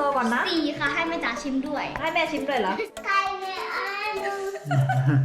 รอก่อนนะ สี่ค่ะให้แม่จ๋าชิมด้วย ให้แม่ชิมด้วยเหรอ Keine Ahnung. Dann bist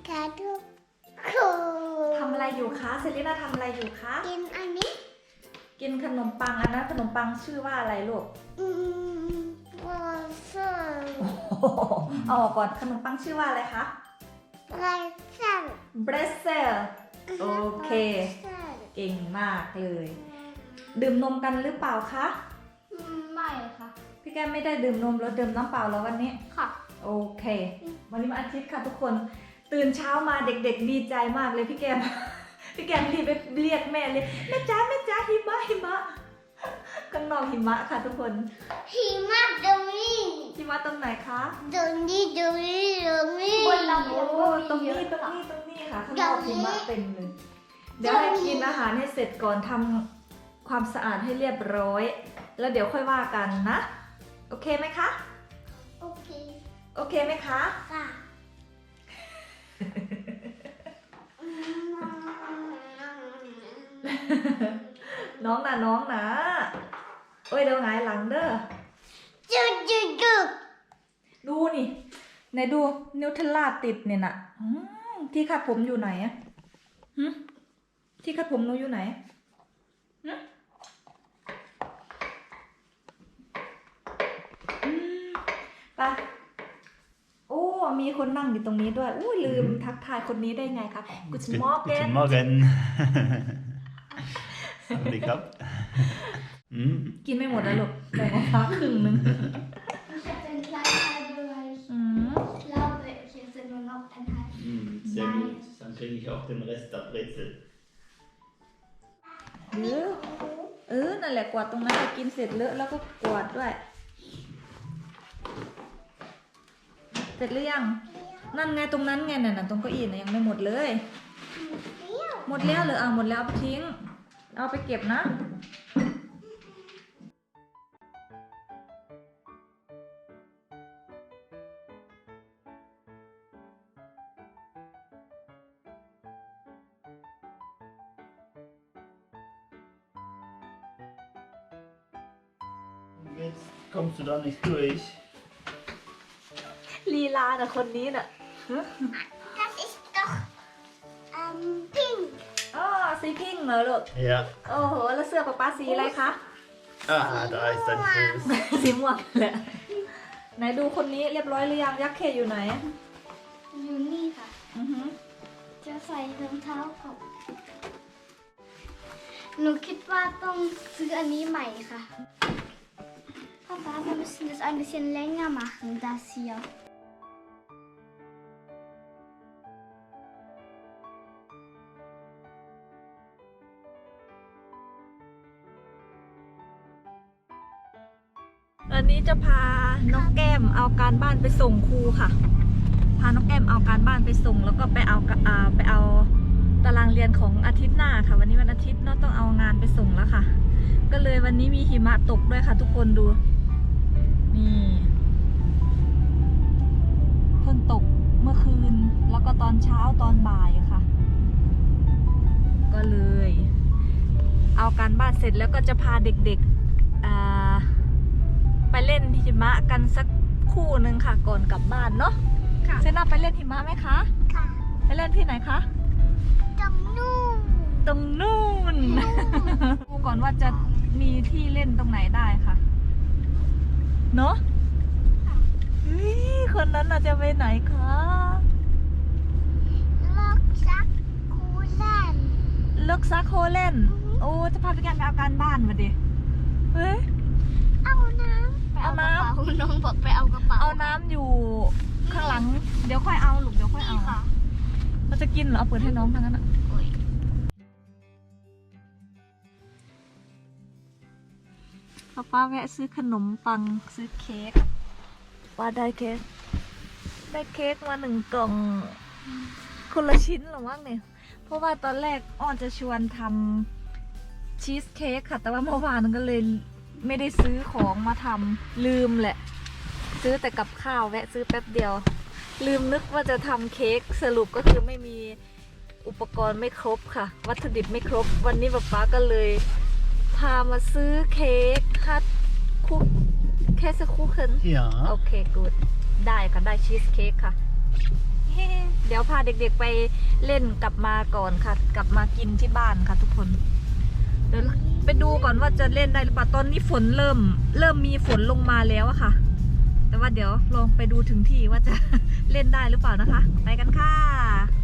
วัสดีค่ะทุกคนทำอะไรอยู่คะเซรีน่าทำอะไรอยู่คะ กินอันนี้ กินขนมปังอันนั้นขนมปังชื่อว่าอะไรลูก อืมวอลเซอร์เอาออกก่อนขนมปังชื่อว่าอะไรคะไรซันเบรสเซลโอเค เก่งมากเลย ดื่มนมกันหรือเปล่าคะไม่ค่ะ พี่แก้มไม่ได้ดื่มนมแล้วดื่มน้ำเปล่าแล้ววันนี้ ค่ะ โอเค วันนี้วันอาทิตย์ค่ะทุกคน ตื่นเช้ามาเด็ก ๆ ดีใจมากเลยพี่แกม พี่แกมรีบไปเรียกแม่เลยแม่จ้าแม่จ้าหิมะหิมะข้างนอกหิมะค่ะทุกคนหิมะตรงนี้หิมะตรงไหนคะตรงนี้ตรงนี้ตรงนี้โอ้ตรงนี้ตรงนี้ตรงนี้ค่ะข้างนอกหิมะเต็มเลยเดี๋ยวให้กินอาหารให้เสร็จก่อนทำความสะอาดให้เรียบร้อย แล้วเดี๋ยวค่อยว่ากันนะ โอเคไหมคะ โอเค โอเคไหมคะค่ะ น้องนะน้องนะเอ้ยเดี๋ยวหงายหลังเด้อจุดจุดจุดดูนี่ไหนดูนิ้วเทลาติดเนี่ยน่ะอืมที่คาดผมอยู่ไหนอะหึที่คาดผมหนูอยู่ไหนหึอืมไป มีคนนั่งอยู่ตรงนี้ด้วยอู้ลืมทักทายคนนี้ได้ไงคะ Good Gut- morning Guten Morgen. Sandika. Mm. กินไม่หมดแล้วลูกแบ่งออกมาครึ่งหนึง Ich habe den kleinen Teilbereich. อืม Ich glaube, hier sind nur noch ein Teil. Mm, sehr gut. Dann kriege ich auch den Rest der Brezel. หรือเออนั่นแหละกวาดตรงนั้นไปกินเสร็จเลอะแล้วก็กวาดด้วย สร็จหรือยัง นั่นไงตรงนั้นไงน่ะน่ะตรงเก้าอี้น่ะยังไม่หมดเลย หมดแล้วเหรออะหมดแล้วเอาไปทิ้ง เอาไปเก็บนะ Jetzt kommst du da nicht durch. ลีลาน่ะคนนี้น่ะ Das ist doch ähm, pink. อ๋อสีพิงค์เหรอลูก Ja. โอ้โห แล้วเสื้อป๊าป๊าสีอะไรคะ Ah, da ist dein Fuß. สีม่วงแหละไหนดูคนนี้เรียบร้อยหรือยังยักษ์เคอยู่ไหน อยู่นี่ค่ะ อือหือจะใส่รองเท้าค่ะหนูคิดว่าต้องซื้ออันนี้ใหม่ค่ะ Papa, wir müssen das ein bisschen länger machen, das hier. น้องแก้มเอาการบ้านไปส่งครูค่ะ พาน้องแก้มเอาการบ้านไปส่ง แล้วก็ไปเอาไปเอาตารางเรียนของอาทิตย์หน้าค่ะ วันนี้วันอาทิตย์เนาะต้องเอางานไปส่งแล้วค่ะ ก็เลยวันนี้มีหิมะตกด้วยค่ะ ทุกคนดู นี่เพิ่งตกเมื่อคืน แล้วก็ตอนเช้าตอนบ่ายค่ะ ก็เลย เอาการบ้านเสร็จแล้วก็จะพาเด็กๆ เล่นหิมะกันสักคู่หนึ่งค่ะก่อนกลับบ้านเนาะค่ะเซน่าไปเล่นหิมะไหมคะ ค่ะ ไปเล่นที่ไหนคะ ตรงนู่น ตรงนู่นดูก่อนว่าจะมีที่เล่นตรงไหนได้ค่ะ เนาะเฮ้ยคนนั้นน่ะจะไปไหนคะล็อกซักคูแลนเลิกซักโคเล่น โอ้ จะพาไปกันไปเอาการบ้านมาดิ เฮ้ย เอาน้ำไปเอากระเป๋าน้องบอกไปเอากระเป๋าเอาน้ำอยู่ข้างหลัง เดี๋ยวค่อยเอาลูกเดี๋ยวค่อยเอานี่ค่ะเราจะกินเหรอเอาเปิดให้น้องทั้งนั้นอะโอ้ยป้าป้าแวะซื้อขนมปังซื้อเค้กว่าได้เค้กได้เค้กมาหนึ่งกล่องคนละชิ้นเหรอมั้งเนี่ย เพราะว่าตอนแรกอ้อนจะชวนทำชีสเค้กค่ะ แต่ว่าเมื่อวานก็เลย ไม่ได้ซื้อของมาทำลืมแหละ ซื้อแต่กับข้าวแวะซื้อแป๊บเดียว ลืมนึกว่าจะทำเค้กสรุปก็คือไม่มีอุปกรณ์ไม่ครบค่ะ วัตถุดิบไม่ครบ วันนี้ป๊าป๊าก็เลย พามาซื้อเค้กฮัทคุกแค่สักคุกเคิน Ja. โอเคกูดได้ค่ะได้ชีสเค้กค่ะเฮ้เดี๋ยวพาเด็กๆไปเล่นกลับมาก่อนค่ะ กลับมากินที่บ้านค่ะทุกคนเดี๋ยว ไปดูก่อนว่าจะเล่นได้หรือเปล่าตอนนี้ฝนเริ่ม เริ่มมีฝนลงมาแล้วอะค่ะ แต่ว่าเดี๋ยวลองไปดูถึงที่ว่าจะเล่นได้หรือเปล่านะคะ ไปกันค่ะ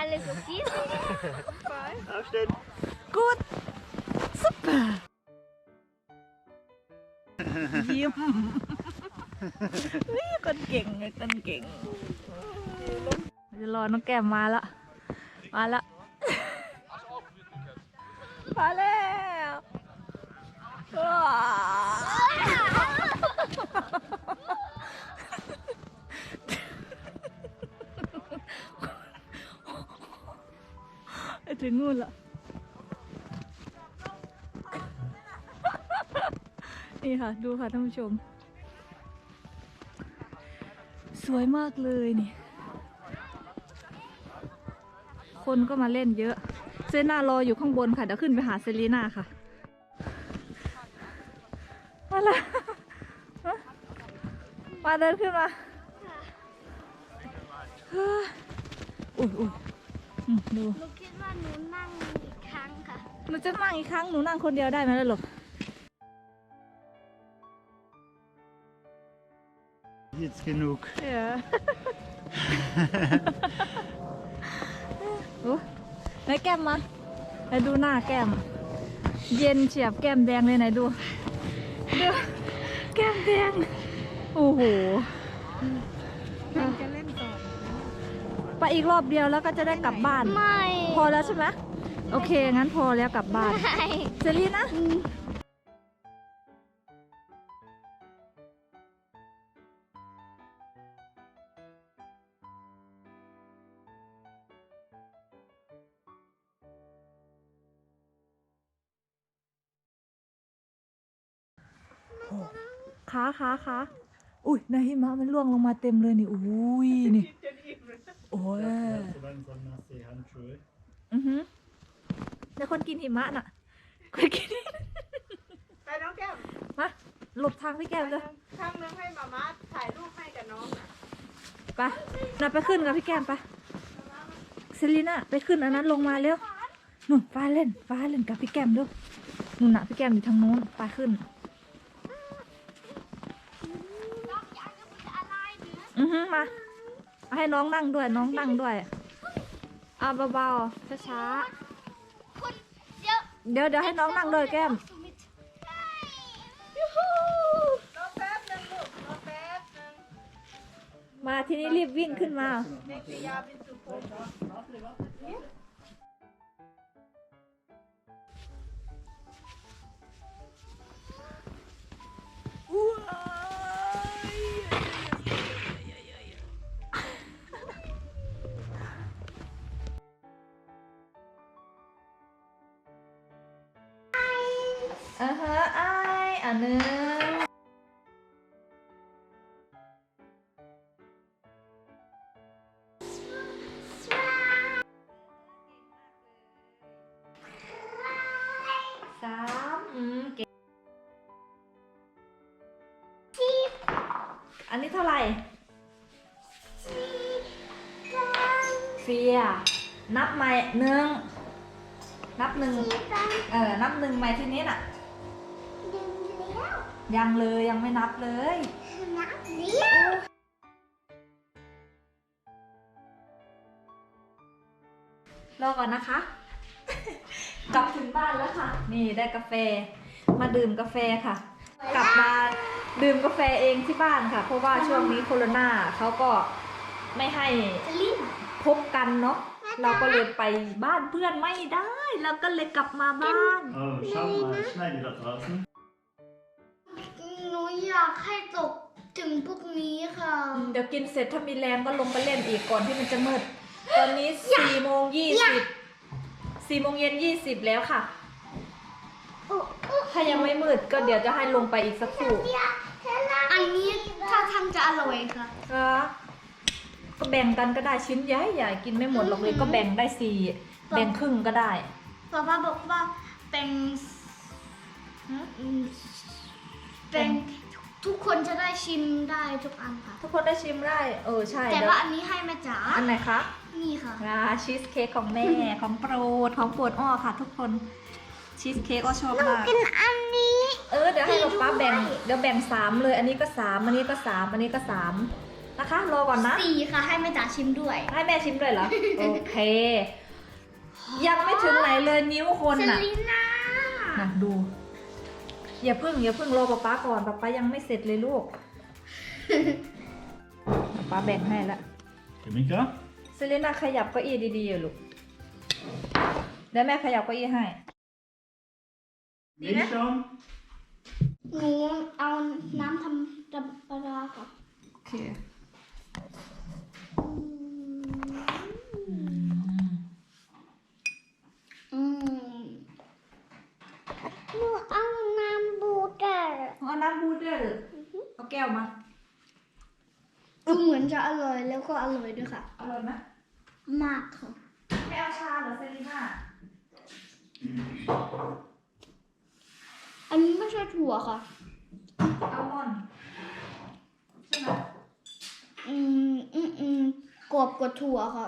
Alles okay? Aufstehen. กูดซุปเปอร์ยิ้ม นี่คนเก่งไงคนเก่งจะรอน้องแก้มมาละมาละมาแล้วว้ถึงงูนละนี่ค่ะ ดูค่ะท่านผู้ชม วยมากเลยนี่ คนก็มาเล่นเยอะ เซนารออยู่ข้างบนค่ะ เดี๋ยวขึ้นไปหาเซรีนาค่ะมาละมาเดินขึ้นมาเฮ้ยอุ้ยอุ้ยอืมดูหนูคิดว่าหนูนั่งอีกครั้งค่ะหนูจะนั่งอีกครั้งหนูนั่งคนเดียวได้ไหมล่ะลูก Jetzt genug. เออโอ้ไหนแก้มมาไหนดูหน้าแก้ม เย็นเฉียบแก้มแดงเลยไหนดูดูแก้มแดง โอ้โหจะเล่นต่อไปอีกรอบเดียวแล้วก็จะได้กลับบ้าน ไม่ พอแล้วใช่ไหมโอเค งั้นพอแล้วกลับบ้าน ไม่เซรีนะ ขาขาขาอุ้ยในหิมะมันร่วงลงมาเต็มเลยนี่อุ้ยนี่โอ้ย Så langsam nasse handschuhe. อือหือแล้วคนกินหิมะน่ะคนกินไปน้องแก้มมาหลบทางพี่แก้มเลยข้างนึงให้มาม่าถ่ายรูปให้กับน้องน่ะไปน่ะไปขึ้นกับพี่แก้มไปเซรีน่าไปขึ้นอันนั้นลงมาเร็วนู่นฟ้าเล่นฟ้าเล่นกับพี่แก้มด้วยนู่นน่ะพี่แก้มอยู่ทางโน้นไปขึ้นน้องอยากจะเป็นอะไรเนี่ย อือฮึ มาให้น้องนั่งด้วย น้องนั่งด้วยเอาเบาๆช้าคุณเดี๋ยวๆเดี๋ยวเดี๋ยวให้น้องนั่งเลยแก้มยูฮูรอแป๊บนึงลูกรอแป๊บนึงมาทีนี้รีบวิ่งขึ้นมา เด็กยาเป็นสุโขทัย อ่าฮะไออันหนึงสามอืมเก่งอันนี้เท่าไหร่เฟียนับใหม่หนึ่งนับหนึ่งเออ นับหนึ่งใหม่ที่นี้น่ะ ยังเลยยังไม่นับเลย นับเลี้ยวรอก่อนนะคะ กลับถึงบ้านแล้วค่ะ นี่ได้กาแฟ มาดื่มกาแฟค่ะ กลับมาดื่มกาแฟเองที่บ้านค่ะ เพราะว่าช่วงนี้โควิดเขาก็ไม่ให้พบกันเนาะเราก็เลยไปบ้านเพื่อนไม่ได้ แล้วก็เลยกลับมาบ้าน Oh, schau mal, schnell wieder draußen. หนู อยากให้ตกถึงพวกนี้ค่ะ เดี๋ยวกินเสร็จถ้ามีแรงก็ลงไปเล่นอีกก่อนที่มันจะมืด ตอนนี้สี่โมงยี่สิบสี่โมงเย็นยี่สิบแล้วค่ะ ถ้ายังไม่มืดก็เดี๋ยวจะให้ลงไปอีกสักครู่อันนี้ถ้าทำจะอร่อยค่ะก็ก็แบ่งกันก็ได้ชิ้นใหญ่ใหญ่ๆกินไม่หมดหรอกเลยก็แบ่งได้สี่แบ่งครึ่งก็ได้ป๊าป๊าบอกว่าเป็นอืมเป็น ทุกคนจะได้ชิมได้ทุกอันค่ะ ทุกคนได้ชิมได้ เออใช่แต่เดี๋ยวว่าอันนี้ให้แม่จ๋าอันไหนคะนี่ค่ะอ่าชีสเค้กของแม่ของโปรดของโปรดอ้อค่ะ ทุกคนชีสเค้กก็ชอบมากกินอันนี้ เออเดี๋ยวให้ดีป๊าป๊าด้วยแบ่งเดี๋ยวแบ่งสามเลยอันนี้ก็สามอันนี้ก็สามอันนี้ก็สามนะคะ รอก่อนนะสี่ค่ะ ให้แม่จ๋าชิมด้วย ให้แม่ชิมด้วยเหรอโอเค ยังไม่ถึงไหนเลยนิ้วคนเซน่ะรีน่า น่ะดู อย่าเพิ่งอย่าเพิ่งรอป๊าป๊าก่อนป๊าป๊ายังไม่เสร็จเลยลูกป๊าแบ่งให้ละ Chemiker? เซเลน่าขยับเก้าอี้ดีๆอะลูกเดี๋ยวแม่ขยับเก้าอี้ให้ Milch schon? หนูเอาน้ำทำดับปลาค่ะ โอเค อืมหนูเอาน้ำบูเตอร์เอาน้ำบูดด้วยเหรอเอาแก้วมา ดูเหมือนจะอร่อยแล้วก็อร่อยด้วยค่ะ อร่อยไหมมากค่ะ ไม่เอาชาเหรอเซรีน่าอันนี้ไม่ใช่ถั่วค่ะอัลมอนด์ใช่ไหมอืมอืมอืมกรอบกว่าถั่วค่ะ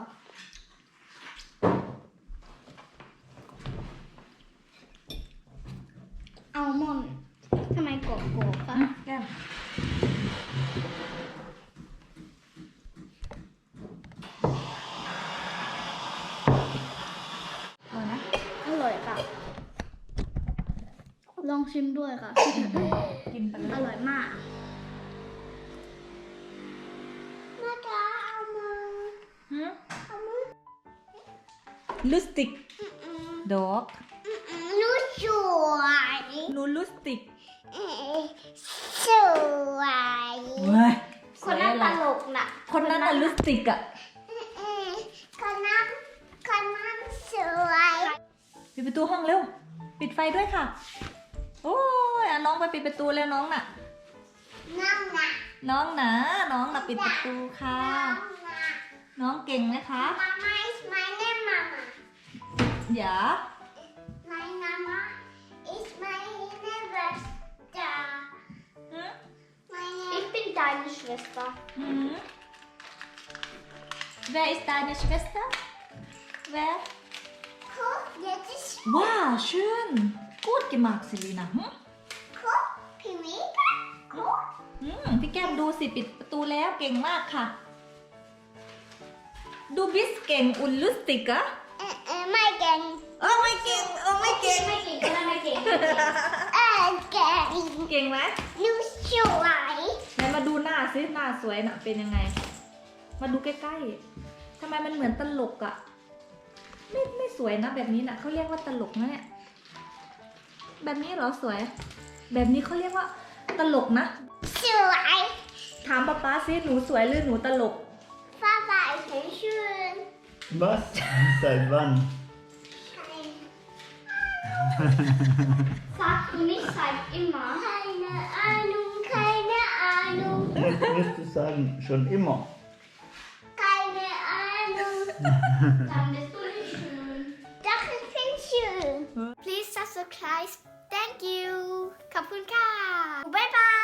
อัลมอนด์ทำไม กรอบกรอบๆคะแก้มเอานะอร่อยค่ะ ลองชิมด้วยค่ะ กินไปเลอยร่อยมากแม่จ๋าเอามาหืมเอามาลูสติกอืมดอกอืมรู้สวยนูลู สติกอืมสวย เว้ยคนนั้นตลกน่ะคนนั้นน่ะลูสติกอะอืมคนนั้นคนนั้นสวย ปิดประตูห้องเร็ว ปิดไฟด้วยค่ะ โอ้ยอะน้องไปปิดประตูแล้วน้องน่ะน้องนะน้องนะปิดประตูค่ะน้องเก่งไหมคะ Mama is my name, Mama. อย่า deine Schwester. หืม Wer ist deine Schwester? Wer? Guck, jetzt ist Wow, schön. Gut gemacht, Selina. Hm? Guck, Pimika. Guck. อืมพี่แก้มดูสิปิดประตูแล้วเก่งมากค่ะ ดูบิสเก่งอุลลุสติกอะ Äh, äh, mein Gang. เออไม่เก่งเออไม่เก่ง Mein Gang, oder mein Gang? Äh, Gang. เก่งไหม Nu schwei. ไหนมาดูหน้าสิหน้าสวยน่ะเป็นยังไง มาดูใกล้ๆทำไมมันเหมือนตลกอะไม่ไม่สวยนะแบบนี้น่ะเขาเรียกว่าตลกนะเนี่ย แบบนี้เหรอสวย แบบนี้เขาเรียกว่าตลกนะ Schwei. ถามป๊าป๊าสิหนูสวยหรือหนูตลก Papa ist ein schön. Was? Seit wann? Sag du nicht seit immer. Keine Ahnung, keine Ahnung. Jetzt wirst sagen, schon immer. Keine Ahnung. Dann bist du nicht schön. Doch, ich finde schön. Please subscribe. Thank you. Kapunka. Bye bye.